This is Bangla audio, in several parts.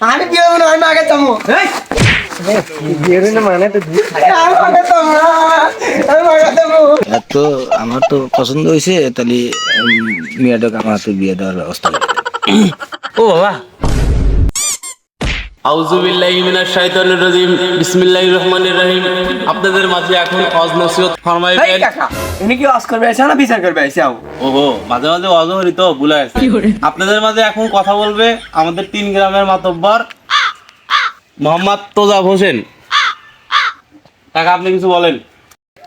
আমি বিয়ে হবো না আমি আগে যাবো বিয়ের মানে তো আমি আগে যাবো না আমি আগে যাবো এত আমার তো পছন্দ হয়েছে তাহলে উম, মেয়েটাকে আমার হাতে বিয়ে দেওয়ার ব্যবস্থা করে দে। ও বাবা আপনাদের মাঝে এখন অজ নসিহত এই ফরমাইবেন কাকা কি অস করবে এসে না বিচার করবে এসে ওহো মাঝে মাঝে অজ হরি তো ভুলে গেছে। আপনাদের মাঝে এখন কথা বলবে আমাদের তিন গ্রামের মাতব্বর মোহাম্মদ তোজাব হোসেন। কাকা আপনি কিছু বলেন।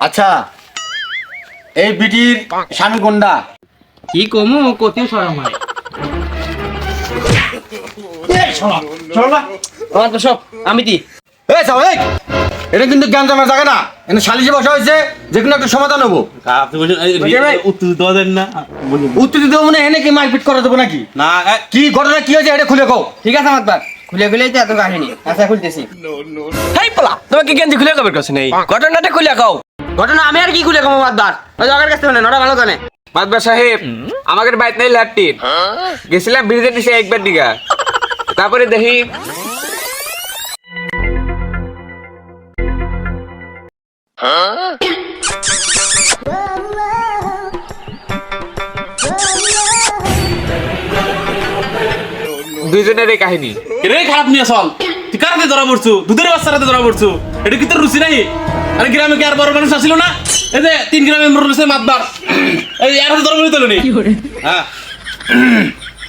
আচ্ছা এই বিটির স্বামী কোনটা কি কমু কতি সরম হয় আমার তো সব আমি দি। এই সাও এটা কিন্তু জ্ঞান জানার জায়গা না। এখানে সালিশে বসা হয়েছে যে কোনো একটা সমাধান হব। আপনি বলছেন এই- বুঝে ভাই? উত্তর দিতে দেন না। উত্তর দিতে হবে এনে কি মারপিট করে দেবো নাকি? না কি ঘটনা কি হয়েছে এটা খুলে কও। ঠিক আছে আমার খুলে খুলে তো এত কাহিনী। আচ্ছা খুলতেছি। হেই পোলা তোমাকে গেঞ্জি খুলে কবে করছ নেই? ঘটনাটা খুলে কও। ঘটনা আমি আর কি খুলে কম মাতবার ওই জায়গার কাছে মানে নটা ভালো জানে মাতবার সাহেব আমাদের বাইক নাই ল্যাপটিন গেছিলাম ব্রিজে নিচে একবার দিঘা। তারপরে দেখি। দুইজনের এই কাহিনী। রে খারাপ নিয়ে চল। তুই কার হাতে ধরা পড়ছু? দুধের বাচ্চার হাতে ধরা পড়ছু? এটা কি তোর রুচি নাই আরে গ্রামে কি আর বড় মানুষ আসছিল না? এই যে তিন গ্রামে মরল সে মাতবার। এই আর হাতে ধরা পড়ি তো নি। হ্যাঁ।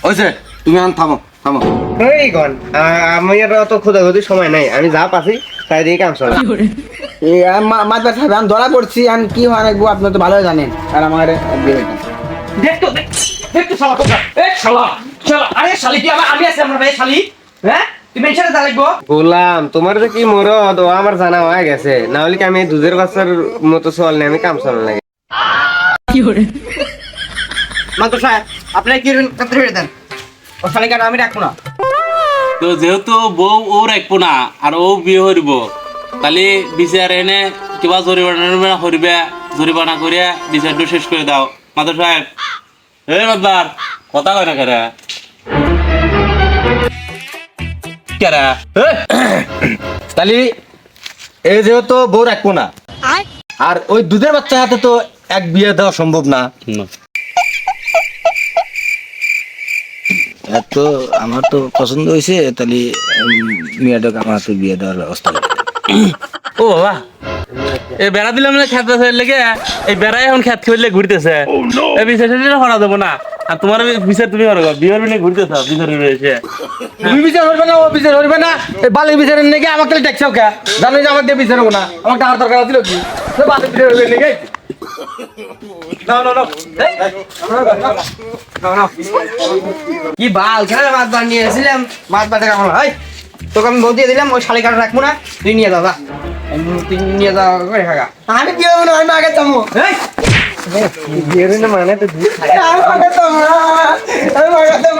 হয়েছে তুমি এখন থামো। থামো। এই গন আমি আর অত খোঁজাখুঁজি সময় নাই আমি যা পাচ্ছি তাই দিয়ে কাম চলে। মাতবার সাহেব আমি ধরা পড়ছি আমি কি হয় রাখব আপনার তো ভালো জানেন। আর আমার দেখতো দেখতো শালা কোকা এ শালা শালা আরে শালি কি আমার আমি আছি আমার ভাই শালি হ্যাঁ? তুমি এসে দা লাগবো। গোলাম তোমার যে কি মরদ ও আমার জানা হয়ে গেছে। না হলে কি আমি দুধের বাচ্চার মতো চল আমি কাম চল লাগে মাত্র সাহেব আপনি কি দেন? ও শালি কাটা আমি রাখব না? তো যেহেতু বউ ও রাখব না আর ও বিয়ে হরিব তাহলে বিচার এনে কিবা জরিমানা হরিবে জরিমানা করিয়া বিচারটা শেষ করে দাও। মাদর সাহেব এই মাতবার কথা কয় না কেরা? কেরা? তাহলে এই যেহেতু বউ রাখব না আর ওই দুধের বাচ্চার হাতে তো এক বিয়ে দেওয়া সম্ভব না। এত আমার তো পছন্দ হয়েছে তাহলে মেয়েটাকে আমার হাতে বিয়ে দেওয়ার ব্যবস্থা ও বাবা এই বেড়া দিলাম না খেত বাসার লেগে? এই বেড়াই এখন খেত খেলে ঘুরতেছে। এই বিচার শেষে হরা দেবো না? আর তোমার বিচার তুমি করো বিয়ের বিনে ঘুরতেছ বিচার রয়েছে। তুমি বিচার করবে না ও বিচার করবে না। এই বালির বিচারের নাকি আমাকে দেখছ কে? জানো যে আমার দিয়ে বিচার হব না। আমার টাকার দরকার ছিল কি? বালির বিচার করবে নাকি না না না কি বাল? খেলে মাছ বার নিয়ে এসেছিলাম। মাছ বাটে কেমন হয় তোকে আমি বল দিয়ে দিলাম ওই শালি কাটা রাখব না। তুই নিয়ে যা তুই নিয়ে যাও করে খাগা। আমি বিয়ে হব না আমি আগে যাব মানে তো আমি আগে যাব আমি আগে যাব